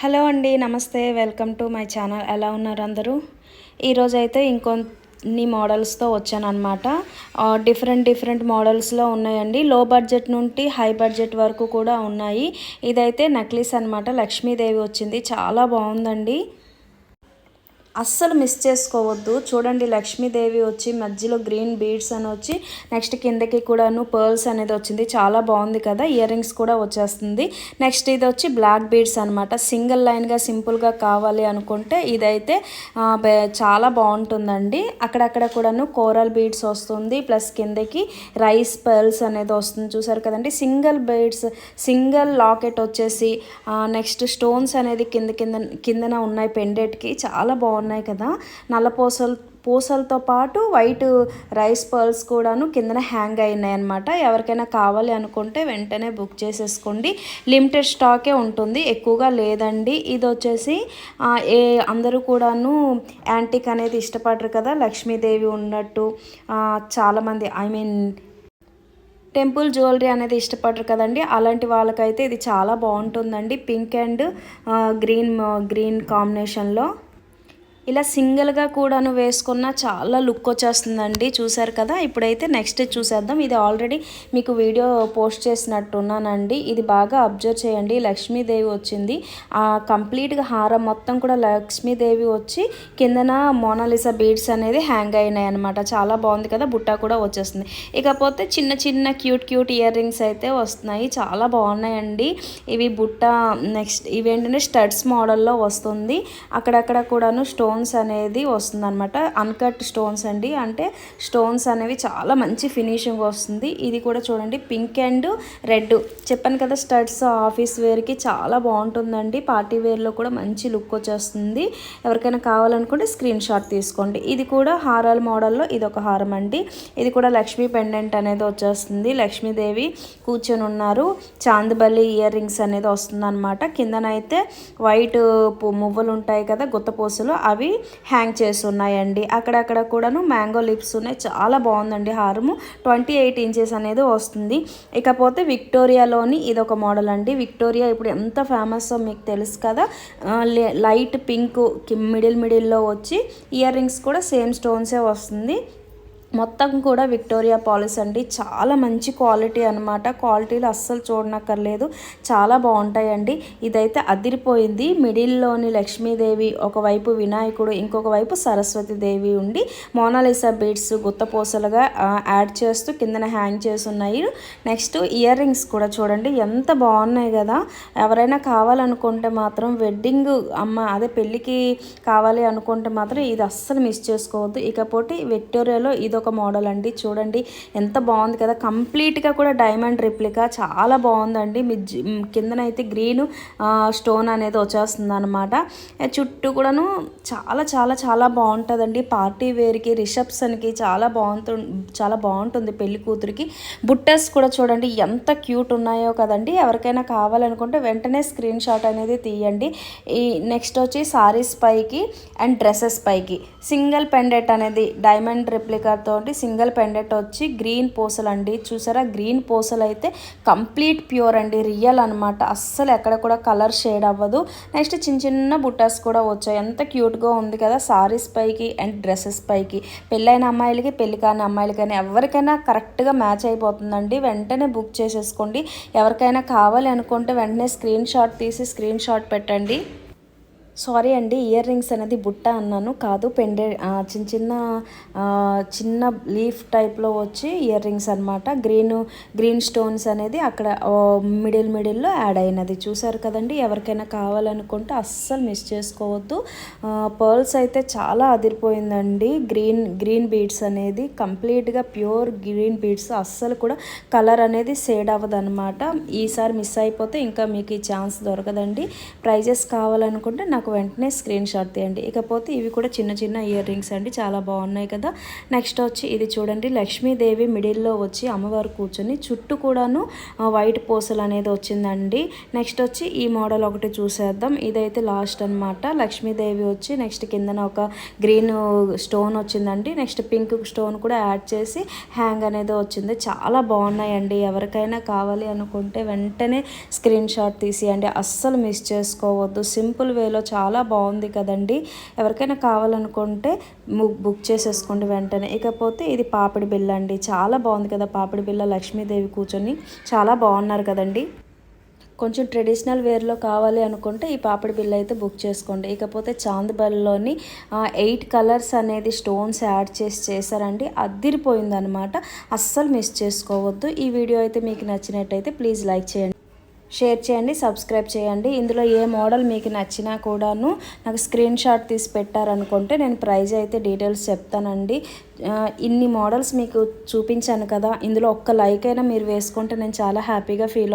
Hello అండి namaste. Welcome to my channel. ఎలా ఉన్నారు అందరూ? ఈరోజైతే ఇంకొన్ని మోడల్స్తో వచ్చానమాట డిఫరెంట్ డిఫరెంట్ మోడల్స్లో ఉన్నాయండి. లో బడ్జెట్ నుండి హై బడ్జెట్ వరకు కూడా ఉన్నాయి. ఇదైతే నక్లీస్ అనమాట లక్ష్మీదేవి వచ్చింది. చాలా బాగుందండి. అస్సలు మిస్ చేసుకోవద్దు. చూడండి లక్ష్మీదేవి వచ్చి మధ్యలో గ్రీన్ బీడ్స్ అని వచ్చి నెక్స్ట్ కిందకి కూడాను పర్ల్స్ అనేది వచ్చింది. చాలా బాగుంది కదా ఇయర్ రింగ్స్ కూడా వచ్చేస్తుంది. నెక్స్ట్ ఇది వచ్చి బ్లాక్ బీడ్స్ అనమాట సింగిల్ లైన్గా సింపుల్గా కావాలి అనుకుంటే ఇదైతే చాలా బాగుంటుందండి. అక్కడక్కడ కూడాను కోరల్ బీడ్స్ వస్తుంది. ప్లస్ కిందకి రైస్ పర్ల్స్ అనేది వస్తుంది. చూసారు కదండి? సింగిల్ బీడ్స్ సింగిల్ లాకెట్ వచ్చేసి నెక్స్ట్ స్టోన్స్ అనేది కింద కింద కిందన ఉన్నాయి పెండెట్కి చాలా బాగుంది ఉన్నాయి కదా. నల్ల పూసలు పూసలతో పాటు వైట్ రైస్ పర్ల్స్ కూడాను కిందన హ్యాంగ్ అయినాయి అనమాట ఎవరికైనా కావాలి అనుకుంటే వెంటనే బుక్ చేసేసుకోండి. లిమిటెడ్ స్టాకే ఉంటుంది. ఎక్కువగా లేదండి. ఇది వచ్చేసి ఏ అందరూ కూడాను యాంటిక్ అనేది ఇష్టపడరు కదా. లక్ష్మీదేవి ఉన్నట్టు చాలామంది ఐ మీన్ టెంపుల్ జ్యువెలరీ అనేది ఇష్టపడరు కదండి. అలాంటి వాళ్ళకైతే ఇది చాలా బాగుంటుందండి. పింక్ అండ్ గ్రీన్ గ్రీన్ కాంబినేషన్లో. ఇలా సింగిల్గా కూడాను వేసుకున్న చాలా లుక్ వచ్చేస్తుందండి. చూసారు కదా? ఇప్పుడైతే నెక్స్ట్ చూసేద్దాం. ఇది ఆల్రెడీ మీకు వీడియో పోస్ట్ చేసినట్టున్నానండి. ఇది బాగా అబ్జర్వ్ చేయండి. లక్ష్మీదేవి వచ్చింది. ఆ కంప్లీట్గా హారం మొత్తం కూడా లక్ష్మీదేవి వచ్చి కిందన మోనాలిసా బీడ్స్ అనేది హ్యాంగ్ అయినాయి అనమాట చాలా బాగుంది కదా? బుట్ట కూడా వచ్చేస్తుంది. ఇకపోతే చిన్న చిన్న క్యూట్ క్యూట్ ఇయర్ రింగ్స్ అయితే వస్తున్నాయి. చాలా బాగున్నాయండి. ఇవి బుట్ట నెక్స్ట్ ఇవేంటంటే స్టడ్స్ మోడల్లో వస్తుంది. అక్కడక్కడ కూడాను స్టోన్ స్టోన్స్ అనేది వస్తుందన్నమాట. అన్కట్ స్టోన్స్ అండి. అంటే స్టోన్స్ అనేవి చాలా మంచి ఫినిషింగ్ వస్తుంది. ఇది కూడా చూడండి పింక్ అండ్ రెడ్ చెప్పాను కదా స్టడ్స్ ఆఫీస్ వేర్కి చాలా బాగుంటుందండి. పార్టీ వేర్లో కూడా మంచి లుక్ వచ్చేస్తుంది. ఎవరికైనా కావాలనుకుంటే స్క్రీన్ షాట్ తీసుకోండి. ఇది కూడా హారాల మోడల్లో ఇది ఒక హారం అండి. ఇది కూడా లక్ష్మీ పెండెంట్ అనేది వచ్చేస్తుంది. లక్ష్మీదేవి కూర్చొని ఉన్నారు. చాందబల్లి ఇయర్ రింగ్స్ అనేది వస్తుందన్నమాట. కిందనైతే వైట్ పువ్వులు ఉంటాయి కదా గుత్తపూసలు అవి అవి హ్యాంగ్ చేసి ఉన్నాయండి అక్కడక్కడ కూడాను మ్యాంగో లిప్స్ ఉన్నాయి. చాలా బాగుందండి హారము. ట్వంటీ ఎయిట్ ఇంచెస్ అనేది వస్తుంది. ఇకపోతే విక్టోరియాలోని ఇది ఒక మోడల్ అండి. విక్టోరియా ఇప్పుడు ఎంత ఫేమస్ మీకు తెలుసు కదా. లైట్ పింక్ మిడిల్ మిడిల్లో వచ్చి ఇయర్ రింగ్స్ కూడా సేమ్ స్టోన్సే వస్తుంది. మొత్తం కూడా విక్టోరియా పాలిస్ అండి. చాలా మంచి క్వాలిటీ అనమాట క్వాలిటీలు అస్సలు చూడనక్కర్లేదు. చాలా బాగుంటాయండి. ఇదైతే అదిరిపోయింది. మిడిల్లోని లక్ష్మీదేవి ఒకవైపు వినాయకుడు ఇంకొక వైపు సరస్వతి ఉండి మోనాలిసా బీడ్స్ గుత్తపూసలుగా యాడ్ చేస్తూ కిందన హ్యాంగ్ చేసి ఉన్నాయి నెక్స్ట్ ఇయర్ రింగ్స్ కూడా చూడండి. ఎంత బాగున్నాయి కదా. ఎవరైనా కావాలనుకుంటే మాత్రం వెడ్డింగ్ అమ్మ అదే పెళ్ళికి కావాలి అనుకుంటే మాత్రం ఇది అస్సలు మిస్ చేసుకోవద్దు. ఇకపోతే విక్టోరియాలో ఇది ఒక మోడల్ అండి. చూడండి ఎంత బాగుంది కదా. కంప్లీట్గా కూడా డైమండ్ రిప్లికా. చాలా బాగుందండి. మీ కిందనైతే గ్రీన్ స్టోన్ అనేది వచ్చేస్తుంది అనమాట చుట్టూ కూడాను చాలా చాలా చాలా బాగుంటుందండి. పార్టీ వేర్కి రిసెప్షన్కి చాలా బాగుంటు చాలా బాగుంటుంది పెళ్ళి కూతురికి. బుట్టస్ కూడా చూడండి ఎంత క్యూట్ ఉన్నాయో కదండి. ఎవరికైనా కావాలనుకుంటే వెంటనే స్క్రీన్ షాట్ అనేది తీయండి. ఈ నెక్స్ట్ వచ్చి సారీస్ పైకి అండ్ డ్రెస్సెస్ పైకి. సింగిల్ పెండెట్ అనేది డైమండ్ రిప్లికాతో సింగిల్ పెండెట్ వచ్చి గ్రీన్ పూసలు అండి చూసారా? గ్రీన్ పూసలు అయితే కంప్లీట్ ప్యూర్ అండి. రియల్ అనమాట అస్సలు ఎక్కడ కూడా కలర్ షేడ్ అవ్వదు. నెక్స్ట్ చిన్న చిన్న బుట్టాస్ కూడా వచ్చాయి. ఎంత క్యూట్గా ఉంది కదా సారీస్ పైకి అండ్ డ్రెస్సెస్ పైకి. పెళ్ళైన అమ్మాయిలకి పెళ్ళి కాని అమ్మాయిలకి కానీ ఎవరికైనా కరెక్ట్గా మ్యాచ్ అయిపోతుందండి. వెంటనే బుక్ చేసేసుకోండి. ఎవరికైనా కావాలి అనుకుంటే వెంటనే స్క్రీన్ షాట్ తీసి స్క్రీన్ షాట్ పెట్టండి. సారీ అండి ఇయర్ రింగ్స్ అనేది బుట్ట అన్నాను కాదు పెండే చిన్న చిన్న చిన్న లీఫ్ టైప్లో వచ్చి ఇయర్ రింగ్స్ అనమాట గ్రీన్ గ్రీన్ స్టోన్స్ అనేది అక్కడ మిడిల్ మిడిల్లో యాడ్ అయినది. చూసారు కదండి ఎవరికైనా కావాలనుకుంటే అస్సలు మిస్ చేసుకోవద్దు. పర్ల్స్ అయితే చాలా అదిరిపోయిందండి. గ్రీన్ గ్రీన్ బీడ్స్ అనేది కంప్లీట్గా ప్యూర్ గ్రీన్ బీడ్స్. అస్సలు కూడా కలర్ అనేది సేడ్ అవ్వదనమాట ఈసారి మిస్ అయిపోతే ఇంకా మీకు ఈ ఛాన్స్ దొరకదండి. ప్రైజెస్ కావాలనుకుంటే నాకు నాకు వెంటనే స్క్రీన్ షాట్ తీయండి. ఇకపోతే ఇవి కూడా చిన్న చిన్న ఇయర్ రింగ్స్ అండి. చాలా బాగున్నాయి కదా. నెక్స్ట్ వచ్చి ఇది చూడండి. లక్ష్మీదేవి మిడిల్లో వచ్చి అమ్మవారు కూర్చొని చుట్టూ కూడాను వైట్ పూసలు అనేది వచ్చిందండి. నెక్స్ట్ వచ్చి ఈ మోడల్ ఒకటి చూసేద్దాం. ఇదైతే లాస్ట్ అన్నమాట. లక్ష్మీదేవి వచ్చి నెక్స్ట్ కిందన ఒక గ్రీన్ స్టోన్ వచ్చిందండి. నెక్స్ట్ పింక్ స్టోన్ కూడా యాడ్ చేసి హ్యాంగ్ అనేది వచ్చింది. చాలా బాగున్నాయండి. ఎవరికైనా కావాలి అనుకుంటే వెంటనే స్క్రీన్ షాట్ తీసేయండి. అస్సలు మిస్ చేసుకోవద్దు. సింపుల్ వేలో చాలా చాలా బాగుంది కదండి. ఎవరికైనా కావాలనుకుంటే ము- బుక్ చేసేసుకోండి వెంటనే. ఇకపోతే ఇది పాపిడి బిల్ల అండి. చాలా బాగుంది కదా పాపిడి బిల్ల లక్ష్మీదేవి కూర్చొని చాలా బాగున్నారు కదండి. కొంచెం ట్రెడిషనల్ వేర్లో కావాలి అనుకుంటే ఈ పాపిడి బిల్ అయితే బుక్ చేసుకోండి. ఇకపోతే చాందబల్లిలోని ఎయిట్ కలర్స్ అనేది స్టోన్స్ యాడ్ చేసి చేశారండి. అద్దిరిపోయిందనమాట. అస్సలు మిస్ చేసుకోవద్దు. ఈ వీడియో అయితే మీకు నచ్చినట్టయితే ప్లీజ్ లైక్ చేయండి. షేర్ చేయండి సబ్స్క్రైబ్ చేయండి. ఇందులో ఏ మోడల్ మీకు నచ్చినా కూడాను నాకు స్క్రీన్ షాట్ తీసి పెట్టారనుకుంటే నేను ప్రైజ్ అయితే డీటెయిల్స్ చెప్తానండి. ఇన్ని మోడల్స్ మీకు చూపించాను కదా ఇందులో ఒక్క లైక్ అయినా మీరు వేసుకుంటే నేను చాలా హ్యాపీగా ఫీల్ అవుతాను.